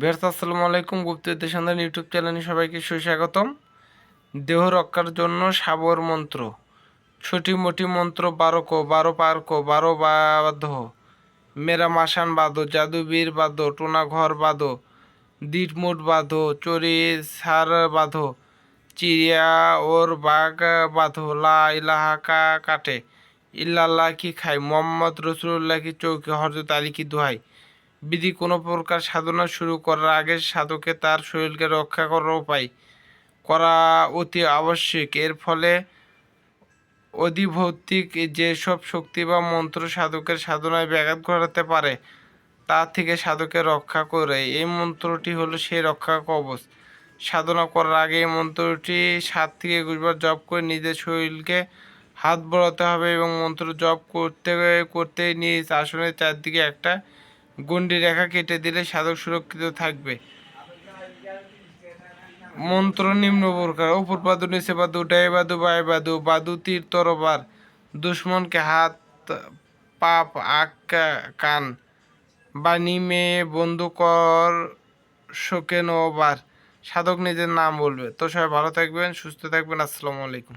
বেরত আসসালামু আলাইকুম। গুপ্তবিদ্যা সন্ধান ইউটিউব চ্যানেলে সবাইকে সুস্বাগতম। দেহ রক্ষার জন্য সাবর মন্ত্র। ছোটি মোটি মন্ত্র, বারো কো, বারো পার কো, বারো বাদ। মেরা মাসান বাদো জাদুবীর বাদো, টোনা ঘর বাদো। দিট মুট বাঁধো চরি সার বাঁধো চিড়িয়া ওর বাঘ বাঁধো লা ইলাহা কা কাটে। ইল্লাল্লাহ কি খাই মোহাম্মদ রসুল্লাহ কি চৌকি হরজত আলী কি দোহাই বিধি কোনো প্রকার সাধনা শুরু করার আগে সাধকে তার শরীরকে রক্ষা করার উপায় করা অতি আবশ্যক। এর ফলে অধিভৌতিক যেসব শক্তি বা মন্ত্র সাধকের সাধনায় ব্যাঘাত ঘটাতে পারে, তা থেকে সাধকের রক্ষা করে। এই মন্ত্রটি হলো সেই রক্ষা কবচ। সাধনা করার আগে এই মন্ত্রটি সাত থেকে একুশবার জপ করে নিজের শরীরকে হাত বড়াতে হবে এবং মন্ত্র জপ করতে করতে নিজ আসনের চারদিকে একটা গন্ডি রেখা কেটে দিলে সাধক সুরক্ষিত থাকবে। মন্ত্র নিম্ন প্রকার, উপর বাদু, নিচে বাদু ডাই বাদু বাই বাদু বাদু, তীর, তরবার, দুশ্মনকে হাত, পাপ আক কান, বাণী, মেয়ে, বন্ধু, কর শোকে নবার সাধক নিজের নাম বলবে। তো সবাই ভালো থাকবেন, সুস্থ থাকবেন। আসসালামু আলাইকুম।